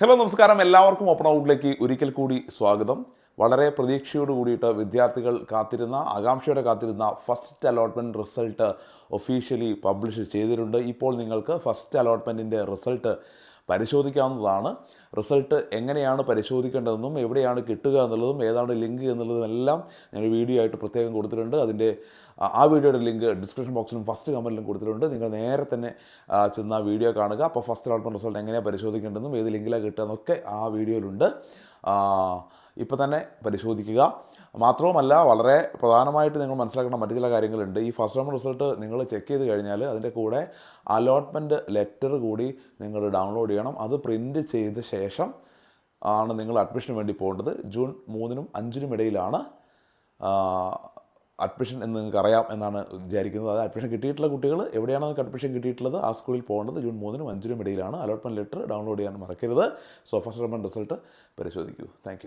Hello നമസ്കാരം. എല്ലാവർക്കും open ഔട്ടിലേക്ക് ഒരിക്കൽ കൂടി സ്വാഗതം. വളരെ പ്രതീക്ഷയോട് കൂടിയിട്ട് വിദ്യാർത്ഥികൾ കാത്തിരുന്ന ആകാംക്ഷയോടെ കാത്തിരുന്ന first allotment result officially publish ചെയ്തിട്ടുണ്ട്. ഇപ്പോൾ നിങ്ങൾക്ക് ഫസ്റ്റ് അലോട്ട്മെന്റിന്റെ റിസൾട്ട് പരിശോധിക്കാവുന്നതാണ്. റിസൾട്ട് എങ്ങനെയാണ് പരിശോധിക്കേണ്ടതെന്നും എവിടെയാണ് കിട്ടുക എന്നുള്ളതും ഏതാണ് ലിങ്ക് എന്നുള്ളതും എല്ലാം ഞാൻ വീഡിയോ ആയിട്ട് പ്രത്യേകം കൊടുത്തിട്ടുണ്ട്. അതിന്റെ ആ- വീഡിയോയുടെ ലിങ്ക് ഡിസ്ക്രിപ്ഷൻ ബോക്സിലും ഫസ്റ്റ് കമന്റിലും കൊടുത്തിട്ടുണ്ട്. നിങ്ങൾ നേരെ തന്നെ ചെന്ന് ആ വീഡിയോ കാണുക. അപ്പോൾ ഫസ്റ്റ് അലോട്ട്മെന്റ് റിസൾട്ട് എങ്ങനെയാണ് പരിശോധിക്കേണ്ടതെന്നും ഏത് ലിങ്കിലാണ് കിട്ടുക എന്നൊക്കെ ആ വീഡിയോയിലുണ്ട്. ഇപ്പോൾ തന്നെ പരിശോധിക്കുക. മാത്രവുമല്ല വളരെ പ്രധാനമായിട്ട് നിങ്ങൾ മനസ്സിലാക്കേണ്ട മറ്റു ചില കാര്യങ്ങളുണ്ട്. ഈ ഫസ്റ്റ് റൗണ്ട് റിസൾട്ട് നിങ്ങൾ ചെക്ക് ചെയ്ത് കഴിഞ്ഞാൽ അതിന്റെ കൂടെ അലോട്ട്മെന്റ് ലെറ്റർ കൂടി നിങ്ങൾ ഡൗൺലോഡ് ചെയ്യണം. അത് പ്രിന്റ് ചെയ്ത ശേഷം ആണ് നിങ്ങൾ അഡ്മിഷന് വേണ്ടി പോകേണ്ടത്. ജൂൺ മൂന്നിനും അഞ്ചിനും ഇടയിലാണ് അഡ്മിഷൻ എന്ന് നിങ്ങൾക്ക് അറിയാം എന്നാണ് വിചാരിക്കുന്നത്. അത് അഡ്മിഷൻ കിട്ടിയിട്ടുള്ള കുട്ടികൾ എവിടെയാണ് നിങ്ങൾക്ക് അഡ്മിഷൻ കിട്ടിയിട്ടുള്ളത് ആ സ്കൂളിൽ പോകേണ്ടത്. ജൂൺ മൂന്നിനും അഞ്ചിനും ഇടയിലാണ്. അലോട്ട്മെന്റ് ലെറ്റർ ഡൗൺലോഡ് ചെയ്യാൻ മറക്കരുത്. സോ ഫസ്റ്റ് റിസൾട്ട് പരിശോധിക്കൂ. താങ്ക്